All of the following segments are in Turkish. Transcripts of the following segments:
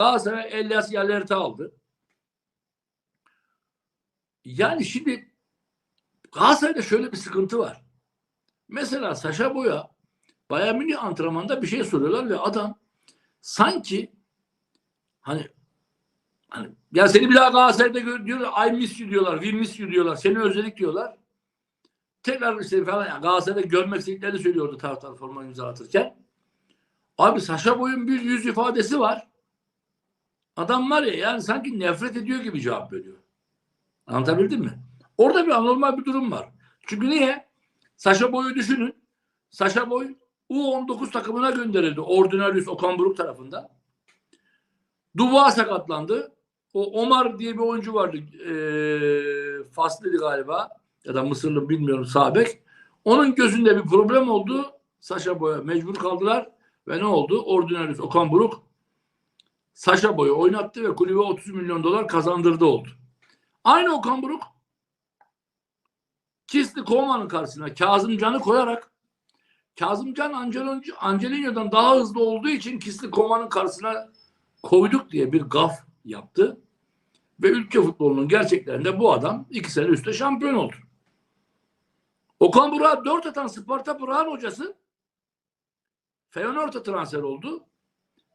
Galatasaray Elias Yalert'i aldı. Yani şimdi Galatasaray'da şöyle bir sıkıntı var. Mesela Saşa Boya Bayern Münih antrenmanda bir şey soruyorlar ve adam sanki hani hani ya seni bir daha Galatasaray'da gör diyorlar. I miss you diyorlar. We miss you diyorlar. Seni özledik diyorlar. Tekrar işte falan yani Galatasaray'da görmek istediklerini söylüyordu taraftar forma imza atırken. Abi Saşa Boy'un bir yüz ifadesi var. Adam var ya yani sanki nefret ediyor gibi cevap veriyor. Anlatabildim mi? Orada bir anormal bir durum var. Çünkü niye? Saşa Boy'u düşünün. Saşa Boy U19 takımına gönderildi. Ordinarius Okan Buruk tarafından. Dubois sakatlandı. O Omar diye bir oyuncu vardı. Ee, Faslıydı galiba. Ya da Mısırlı bilmiyorum Sabek. Onun gözünde bir problem oldu. Saşa Boy'a mecbur kaldılar. Ve ne oldu? Ordinarius Okan Buruk Saşa Boy'u oynattı ve kulübe 30 milyon dolar kazandırdı oldu. Aynı Okan Buruk Kisli Koman'ın karşısına Kazımcan'ı koyarak Kazımcan Angelino- Angelino'dan daha hızlı olduğu için Kisli Koman'ın karşısına koyduk diye bir gaf yaptı. Ve ülke futbolunun gerçeklerinde bu adam iki sene üstte şampiyon oldu. Okan Burak'a dört atan Sparta Burak'ın hocası Feyenoord'a transfer oldu.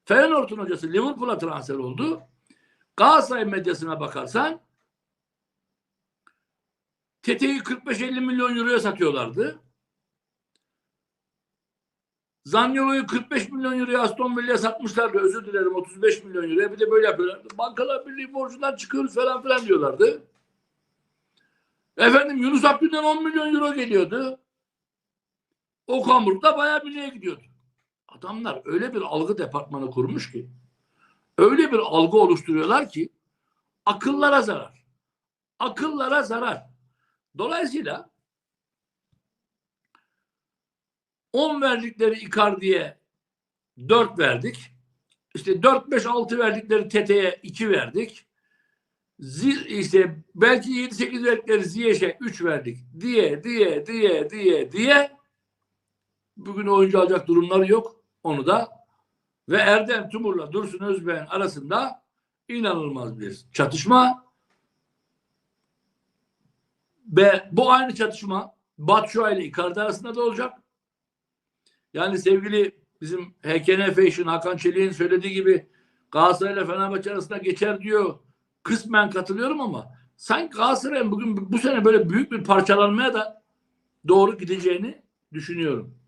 Feyenoord'un hocası Liverpool'a transfer oldu. Galatasaray medyasına bakarsan Tete'yi 45-50 milyon euroya satıyorlardı. Zaniolo'yu 45 milyon euroya Aston Villa'ya satmışlardı. Özür dilerim 35 milyon euroya. Bir de böyle yapıyorlardı. Bankalar Birliği borcundan çıkıyoruz falan filan diyorlardı. Efendim Yunus Abdül'den 10 milyon euro geliyordu. Okan Buruk da bayağı birliğe gidiyordu. Adamlar öyle bir algı departmanı kurmuş ki öyle bir algı oluşturuyorlar ki akıllara zarar. Akıllara zarar. Dolayısıyla 10 verdikleri Icardi'ye 4 verdik. İşte 4 5 6 verdikleri Tete'ye 2 verdik. Zil işte belki 7 8 verdikleri Ziyech'e 3 verdik diye diye diye diye diye bugün oyuncu alacak durumları yok. Onu da ve Erdem Timur'la Dursun Özbey'in arasında inanılmaz bir çatışma ve bu aynı çatışma Batshuayi ile Icardi arasında da olacak. Yani sevgili bizim HKN Fashion Hakan Çelik'in söylediği gibi Galatasaray ile Fenerbahçe arasında geçer diyor. Kısmen katılıyorum ama sanki Galatasaray'ın bugün bu sene böyle büyük bir parçalanmaya da doğru gideceğini düşünüyorum.